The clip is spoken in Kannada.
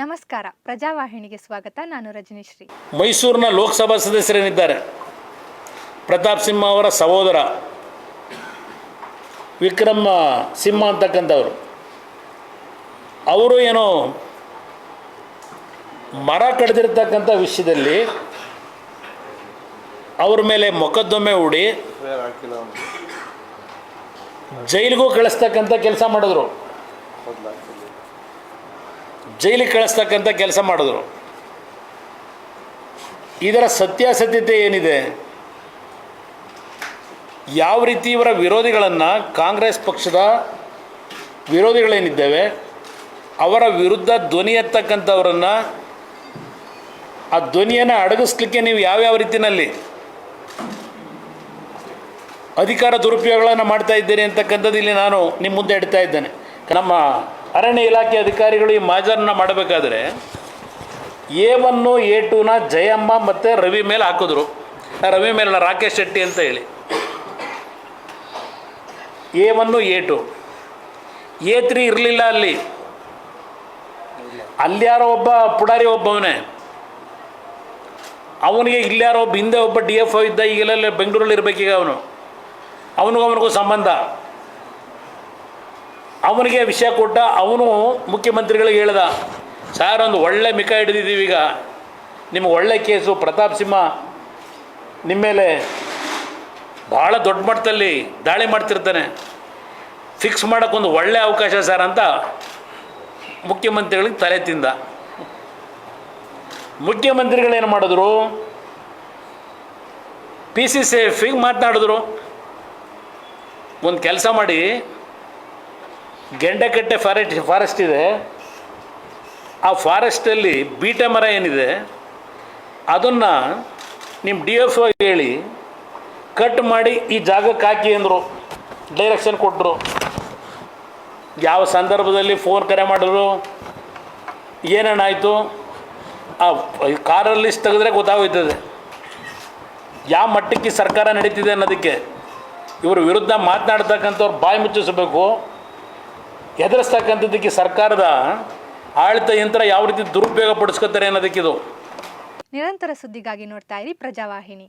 ನಮಸ್ಕಾರ. ಪ್ರಜಾವಾಹಿನಿಗೆ ಸ್ವಾಗತ. ನಾನು ರಜನಿಶ್ರೀ. ಮೈಸೂರಿನ ಲೋಕಸಭಾ ಸದಸ್ಯರೇನಿದ್ದಾರೆ. ಪ್ರತಾಪ್ ಸಿಂಹ ಅವರ ಸಹೋದರ ವಿಕ್ರಮ ಸಿಂಹ ಅಂತಕ್ಕಂಥವ್ರು. ಅವರು ಏನೋ ಮರ ಕಡಿದಿರ್ತಕ್ಕಂಥ ವಿಷಯದಲ್ಲಿ ಅವ್ರ ಮೇಲೆ ಮೊಕದ್ದಮೆ ಹೂಡಿ ಜೈಲಿಗೂ ಕಳಿಸ್ತಕ್ಕಂಥ ಕೆಲಸ ಮಾಡಿದ್ರು. ಜೈಲಿಗೆ ಕಳಿಸ್ತಕ್ಕಂಥ ಕೆಲಸ ಮಾಡಿದ್ರು. ಇದರ ಸತ್ಯಾಸತ್ಯತೆ ಏನಿದೆ? ಯಾವ ರೀತಿ ಇವರ ವಿರೋಧಿಗಳನ್ನು ಕಾಂಗ್ರೆಸ್ ಪಕ್ಷದ ವಿರೋಧಿಗಳೇನಿದ್ದೇವೆ, ಅವರ ವಿರುದ್ಧ ಧ್ವನಿ ಎತ್ತಕ್ಕಂಥವ್ರನ್ನು ಆ ಧ್ವನಿಯನ್ನು ಅಡಗಿಸ್ಲಿಕ್ಕೆ ನೀವು ಯಾವ್ಯಾವ ರೀತಿಯಲ್ಲಿ ಅಧಿಕಾರ ದುರುಪಯೋಗಗಳನ್ನು ಮಾಡ್ತಾ ಇದ್ದೀರಿ ಅಂತಕ್ಕಂಥದ್ದು ಇಲ್ಲಿ ನಾನು ನಿಮ್ಮ ಮುಂದೆ ಇಡ್ತಾ ಇದ್ದೇನೆ. ನಮ್ಮ ಅರಣ್ಯ ಇಲಾಖೆ ಅಧಿಕಾರಿಗಳು ಈ ಮಾಜರನ್ನ ಮಾಡಬೇಕಾದ್ರೆ ಎ ಒನ್ನು ಎ ಟೂನ ಜಯಮ್ಮ ಮತ್ತು ರವಿ ಮೇಲೆ ಹಾಕಿದ್ರು. ರವಿ ಮೇಲೆ ರಾಕೇಶ್ ಶೆಟ್ಟಿ ಅಂತ ಹೇಳಿ. A one A two A three ಇರಲಿಲ್ಲ ಅಲ್ಲಿ. ಅಲ್ಲಿಯಾರೋ ಒಬ್ಬ ಪುಡಾರಿ ಒಬ್ಬವನೇ. ಅವನಿಗೆ ಇಲ್ಲಿಯಾರೋ ಒಬ್ಬ ಹಿಂದೆ ಒಬ್ಬ ಡಿ ಎಫ್ ಒ ಇದ್ದ, ಈಗೆಲ್ಲ ಬೆಂಗಳೂರಲ್ಲಿ ಇರಬೇಕೀಗ ಅವನು. ಅವನಿಗೂ ಅವನಿಗೂ ಸಂಬಂಧ. ಅವನಿಗೆ ವಿಷಯ ಕೊಟ್ಟ ಅವನು ಮುಖ್ಯಮಂತ್ರಿಗಳಿಗೆ ಹೇಳ್ದ, ಸಾರ್, ಒಂದು ಒಳ್ಳೆ ಮಿಕ ಹಿಡಿದಿದ್ದೀವಿ ಈಗ. ನಿಮ್ಗೆ ಒಳ್ಳೆ ಕೇಸು. ಪ್ರತಾಪ್ ಸಿಂಹ ನಿಮ್ಮ ಮೇಲೆ ಭಾಳ ದೊಡ್ಡ ಮಟ್ಟದಲ್ಲಿ ದಾಳಿ ಮಾಡ್ತಿರ್ತಾನೆ. ಫಿಕ್ಸ್ ಮಾಡೋಕ್ಕೊಂದು ಒಳ್ಳೆ ಅವಕಾಶ ಸರ್ ಅಂತ ಮುಖ್ಯಮಂತ್ರಿಗಳಿಗೆ ತಲೆ ತಿಂದ. ಮುಖ್ಯಮಂತ್ರಿಗಳೇನು ಮಾಡಿದ್ರು? ಪಿ ಸಿ ಸಿ ಎಫಿಗೆ ಮಾತನಾಡಿದ್ರು. ಒಂದು ಕೆಲಸ ಮಾಡಿ ಗೆಂಡಕಟ್ಟೆ ಫಾರೆಸ್ಟ್ ಫಾರೆಸ್ಟ್ ಇದೆ. ಆ ಫಾರೆಸ್ಟಲ್ಲಿ ಬೀಟೆ ಮರ ಏನಿದೆ, ಅದನ್ನು ನಿಮ್ಮ ಡಿ ಎಫ್ ಒ ಹೇಳಿ ಕಟ್ ಮಾಡಿ ಈ ಜಾಗಕ್ಕೆ ಹಾಕಿ ಅಂದರು. ಡೈರೆಕ್ಷನ್ ಕೊಟ್ಟರು ಯಾವ ಸಂದರ್ಭದಲ್ಲಿ ಫೋನ್ ಕರೆ ಮಾಡಿದ್ರು ಏನೇನಾಯಿತು ಆ ಕಾರಲ್ಲಿ ತೆಗೆದ್ರೆ ಗೊತ್ತಾಗೋಯ್ತದೆ. ಯಾವ ಮಟ್ಟಕ್ಕೆ ಸರ್ಕಾರ ನಡೀತಿದೆ ಅನ್ನೋದಕ್ಕೆ. ಇವರು ವಿರುದ್ಧ ಮಾತನಾಡ್ತಕ್ಕಂಥವ್ರು ಬಾಯಿ ಮುಚ್ಚಿಸಬೇಕು. ಎದುರಿಸ್ತಕ್ಕಂಥದ್ದಕ್ಕೆ ಸರ್ಕಾರದ ಆಡಳಿತ ಯಂತ್ರ ಯಾವ ರೀತಿ ದುರುಪಯೋಗ ಪಡಿಸ್ಕೊತಾರೆ ಅನ್ನೋದಕ್ಕಿದು ನಿರಂತರ ಸುದ್ದಿಗಾಗಿ ನೋಡ್ತಾ ಇರಿ ಪ್ರಜಾವಾಹಿನಿ.